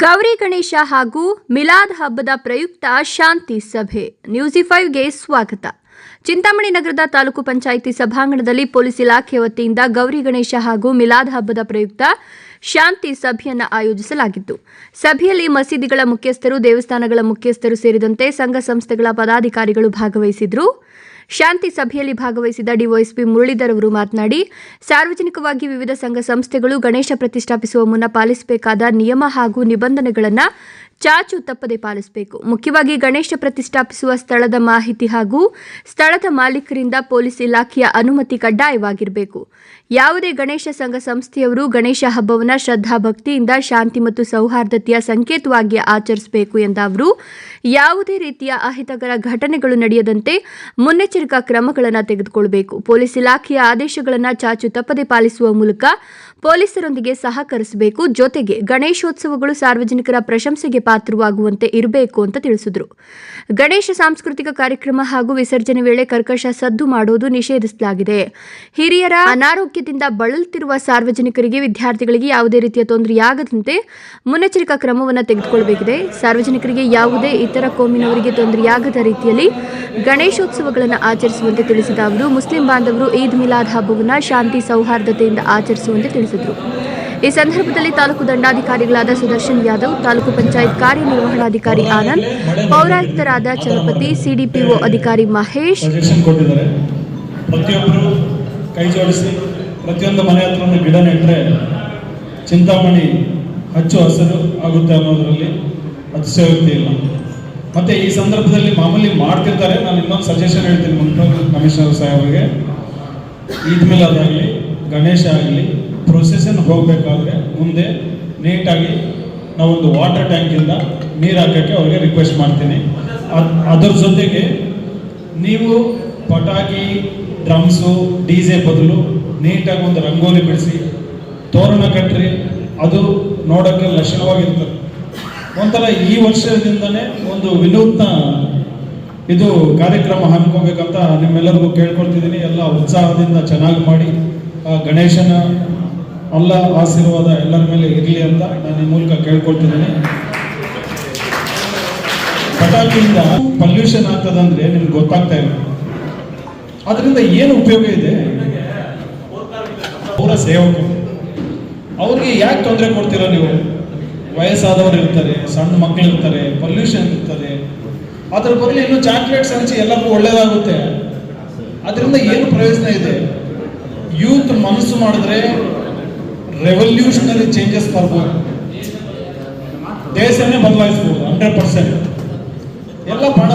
ಗೌರಿ ಗಣೇಶ ಹಾಗೂ ಮಿಲಾದ್ ಹಬ್ಬದ ಪ್ರಯುಕ್ತ ಶಾಂತಿ ಸಭೆ. ನ್ಯೂಸಿ ಫೈವ್ಗೆ ಸ್ವಾಗತ. ಚಿಂತಾಮಣಿ ನಗರದ ತಾಲೂಕು ಪಂಚಾಯಿತಿ ಸಭಾಂಗಣದಲ್ಲಿ ಪೊಲೀಸ್ ಇಲಾಖೆ ವತಿಯಿಂದ ಗೌರಿ ಗಣೇಶ ಹಾಗೂ ಮಿಲಾದ್ ಹಬ್ಬದ ಪ್ರಯುಕ್ತ ಶಾಂತಿ ಸಭೆಯನ್ನು ಆಯೋಜಿಸಲಾಗಿತ್ತು. ಸಭೆಯಲ್ಲಿ ಮಸೀದಿಗಳ ಮುಖ್ಯಸ್ಥರು, ದೇವಸ್ಥಾನಗಳ ಮುಖ್ಯಸ್ಥರು ಸೇರಿದಂತೆ ಸಂಘ ಸಂಸ್ಥೆಗಳ ಪದಾಧಿಕಾರಿಗಳು ಭಾಗವಹಿಸಿದ್ರು. ಶಾಂತಿ ಸಭೆಯಲ್ಲಿ ಭಾಗವಹಿಸಿದ ಡಿವೈಎಸ್ಪಿ ಮುರಳೀಧರ್ ಅವರು ಮಾತನಾಡಿ, ಸಾರ್ವಜನಿಕವಾಗಿ ವಿವಿಧ ಸಂಘ ಸಂಸ್ಥೆಗಳು ಗಣೇಶ ಪ್ರತಿಷ್ಠಾಪಿಸುವ ಮುನ್ನ ಪಾಲಿಸಬೇಕಾದ ನಿಯಮ ಹಾಗೂ ನಿಬಂಧನೆಗಳನ್ನು ಚಾಚು ತಪ್ಪದೆ ಪಾಲಿಸಬೇಕು. ಮುಖ್ಯವಾಗಿ ಗಣೇಶ ಪ್ರತಿಷ್ಠಾಪಿಸುವ ಸ್ಥಳದ ಮಾಹಿತಿ ಹಾಗೂ ಸ್ಥಳದ ಮಾಲೀಕರಿಂದ ಪೊಲೀಸ್ ಇಲಾಖೆಯ ಅನುಮತಿ ಕಡ್ಡಾಯವಾಗಿರಬೇಕು. ಯಾವುದೇ ಗಣೇಶ ಸಂಘ ಸಂಸ್ಥೆಯವರು ಗಣೇಶ ಹಬ್ಬವನ್ನು ಶ್ರದ್ಧಾ ಭಕ್ತಿಯಿಂದ ಶಾಂತಿ ಮತ್ತು ಸೌಹಾರ್ದತೆಯ ಸಂಕೇತವಾಗಿ ಆಚರಿಸಬೇಕು ಎಂದ ಅವರು, ಯಾವುದೇ ರೀತಿಯ ಅಹಿತಕರ ಘಟನೆಗಳು ನಡೆಯದಂತೆ ಮುನ್ನೆಚ್ಚರಿಕಾ ಕ್ರಮಗಳನ್ನು ತೆಗೆದುಕೊಳ್ಳಬೇಕು ಪೊಲೀಸ್ ಇಲಾಖೆಯ ಆದೇಶಗಳನ್ನು ಚಾಚು ತಪ್ಪದೆ ಪಾಲಿಸುವ ಮೂಲಕ ಪೊಲೀಸರೊಂದಿಗೆ ಸಹಕರಿಸಬೇಕು. ಜೊತೆಗೆ ಗಣೇಶೋತ್ಸವಗಳು ಸಾರ್ವಜನಿಕರ ಪ್ರಶಂಸೆಗೆ ಪಾತ್ರವಾಗುವಂತೆ ಇರಬೇಕು ಅಂತ ತಿಳಿಸಿದರು. ಗಣೇಶ ಸಾಂಸ್ಕೃತಿಕ ಕಾರ್ಯಕ್ರಮ ಹಾಗೂ ವಿಸರ್ಜನೆ ವೇಳೆ ಕರ್ಕಶ ಸದ್ದು ಮಾಡೋದು ನಿಷೇಧಿಸಲಾಗಿದೆ. ಹಿರಿಯರ ಅನಾರೋಗ್ಯದಿಂದ ಬಳಲುತ್ತಿರುವ ಸಾರ್ವಜನಿಕರಿಗೆ ವಿದ್ಯಾರ್ಥಿಗಳಿಗೆ ಯಾವುದೇ ರೀತಿಯ ತೊಂದರೆಯಾಗದಂತೆ ಮುನ್ನೆಚ್ಚರಿಕಾ ಕ್ರಮವನ್ನು ತೆಗೆದುಕೊಳ್ಳಬೇಕಿದೆ. ಸಾರ್ವಜನಿಕರಿಗೆ ಯಾವುದೇ ಇತರ ಕೋಮಿನವರಿಗೆ ತೊಂದರೆಯಾಗದ ರೀತಿಯಲ್ಲಿ ಗಣೇಶೋತ್ಸವಗಳನ್ನು ಆಚರಿಸುವಂತೆ ತಿಳಿಸಿದ ಅವರು, ಮುಸ್ಲಿಂ ಬಾಂಧವರು ಈದ್ ಮಿಲಾದ್ ಹಬ್ಬವನ್ನು ಶಾಂತಿ ಸೌಹಾರ್ದತೆಯಿಂದ ಆಚರಿಸುವಂತೆ ತಿಳಿಸಿದರು. ಈ ಸಂದರ್ಭದಲ್ಲಿ ತಾಲೂಕು ದಂಡಾಧಿಕಾರಿಗಳಾದ ಸುದರ್ಶನ್ ಯಾದವ್, ತಾಲೂಕು ಪಂಚಾಯತ್ ಕಾರ್ಯನಿರ್ವಹಣಾಧಿಕಾರಿ ಆನಂದ್, ಪೌರಾಯುಕ್ತರಾದ ಚಲಪತಿ, ಸಿಡಿಪಿಒ ಅಧಿಕಾರಿ ಮಹೇಶ್. ಪ್ರತಿಯೊಬ್ಬರು ಕೈ ಜೋಡಿಸಿ, ಪ್ರತಿಯೊಂದು ಮನೆ ಹತ್ರನೂ ಗಿಡ ನೆಟ್ಟರೆ ಚಿಂತಾಮಣಿ ಹಚ್ಚು ಹಸಿರು ಆಗುತ್ತೆ ಅನ್ನೋದರಲ್ಲಿ ಅತಿಶಯೋಕ್ತಿ ಇಲ್ಲ. ಮತ್ತೆ ಈ ಸಂದರ್ಭದಲ್ಲಿ ಮಾಮೂಲಿ ಮಾಡ್ತಿರ್ತಾರೆ. ನಾನು ಇನ್ನೊಂದು ಸಜೆಷನ್ ಹೇಳ್ತೀನಿ ಮುನ್ಸಿಪಲ್ ಕಮಿಷನರ್ ಸಾಹೇಬರಿಗೆ. ಈದ್ ಮಿಲಾದಾಗಲಿ ಗಣೇಶ ಆಗಲಿ ಪ್ರೊಸೆಷನ್ ಹೋಗಬೇಕಾದ್ರೆ ಮುಂದೆ ನೀಟಾಗಿ ನಾವೊಂದು ವಾಟರ್ ಟ್ಯಾಂಕಿಂದ ನೀರು ಹಾಕೋಕ್ಕೆ ಅವ್ರಿಗೆ ರಿಕ್ವೆಸ್ಟ್ ಮಾಡ್ತೀನಿ. ಅದ್- ಅದ್ರ ಜೊತೆಗೆ ನೀವು ಪಟಾಕಿ ಡ್ರಮ್ಸು ಡಿ ಜೆ ಬದಲು ನೀಟಾಗಿ ಒಂದು ರಂಗೋಲಿ ಬಿಡಿಸಿ ತೋರಣ ಕಟ್ಟ್ರಿ ಅದು ನೋಡೋಕ್ಕೆ ಲಕ್ಷಣವಾಗಿರ್ತದೆ. ಒಂಥರ ಈ ವರ್ಷದಿಂದನೇ ಒಂದು ವಿನೂತ್ನ ಇದು ಕಾರ್ಯಕ್ರಮ ಹಮ್ಮಿಕೋಬೇಕಂತ ನಿಮ್ಮೆಲ್ಲರಿಗೂ ಕೇಳ್ಕೊಳ್ತಿದ್ದೀನಿ. ಎಲ್ಲ ಉತ್ಸಾಹದಿಂದ ಚೆನ್ನಾಗಿ ಮಾಡಿ. ಗಣೇಶನ ಅಲ್ಲ ಆಶೀರ್ವಾದ ಎಲ್ಲರ ಮೇಲೆ ಇರಲಿ ಅಂತ ನಾನು ಈ ಮೂಲಕ ಕೇಳ್ಕೊಳ್ತಿದ್ದೀನಿ. ಪಟಾಕಿಯಿಂದ ಪಲ್ಯೂಷನ್ ಆಗ್ತದಂದ್ರೆ ನಿಮ್ಗೆ ಗೊತ್ತಾಗ್ತಾ ಇಲ್ಲ. ಅದರಿಂದ ಏನು ಉಪಯೋಗ ಇದೆ? ಅವರ ಸೇವಕರು. ಅವ್ರಿಗೆ ಯಾಕೆ ತೊಂದರೆ ಕೊಡ್ತೀರ ನೀವು? ವಯಸ್ಸಾದವರು ಇರ್ತಾರೆ, ಸಣ್ಣ ಮಕ್ಕಳು ಇರ್ತಾರೆ, ಪೊಲ್ಯೂಷನ್ ಇರ್ತದೆ. ಅದ್ರ ಬದಲು ಇನ್ನು ಚಾಕ್ಲೇಟ್ಸ್ ಹಂಚಿ ಎಲ್ಲರಿಗೂ ಒಳ್ಳೇದಾಗುತ್ತೆ. ಅದರಿಂದ ಏನು ಪ್ರಯೋಜನ ಇದೆ? ಯೂತ್ ಮನಸ್ಸು ಮಾಡಿದ್ರೆ ರೆವಲ್ಯೂಷನರಿ ಚೇಂಜಸ್ ಬರ್ಬೋದು. ದೇಶನೇ ಬದಲಾಯಿಸ್ಬೋದು ಹಂಡ್ರೆಡ್ ಪರ್ಸೆಂಟ್ ಎಲ್ಲ ಬಣ